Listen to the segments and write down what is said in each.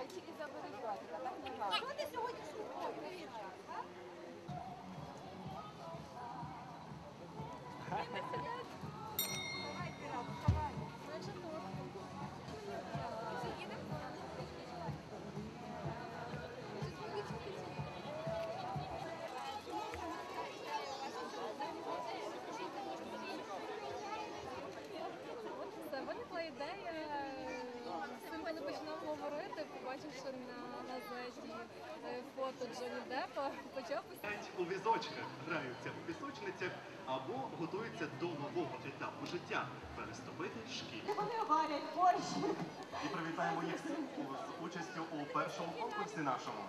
Пальчики забери братика, так не гарно. Що ти сьогодні почав у візочках, граються у пісочницях або готуються до нового етапу життя переступити шкіль. Вони варять борщ. І привітаємо їх з участю у першому конкурсі нашому.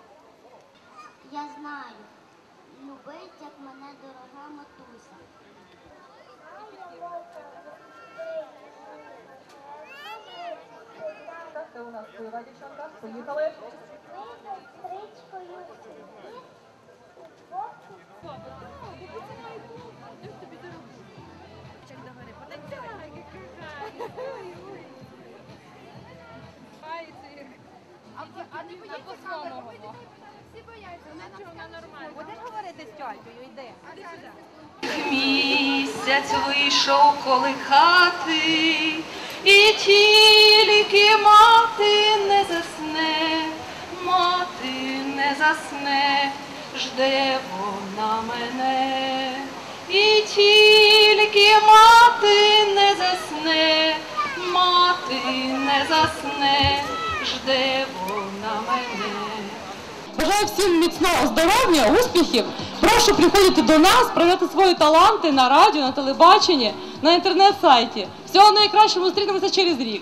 Я знаю, любить, як мене дорога матуся. Це у нас пива, дівчонка. Поїхали. А не боїться всі бояться. Вона нормальна. Будеш говорити з йди. Місяць вийшов колихати, і тільки мати не засне, мати не засне, жде вона мене, і тільки мати мати не засне, жде вона мене. Бажаю всім міцного здоров'я, успіхів. Прошу приходити до нас, проявляти свої таланти на радіо, на телебаченні, на інтернет-сайті. Всього найкращого зустрінемося через рік.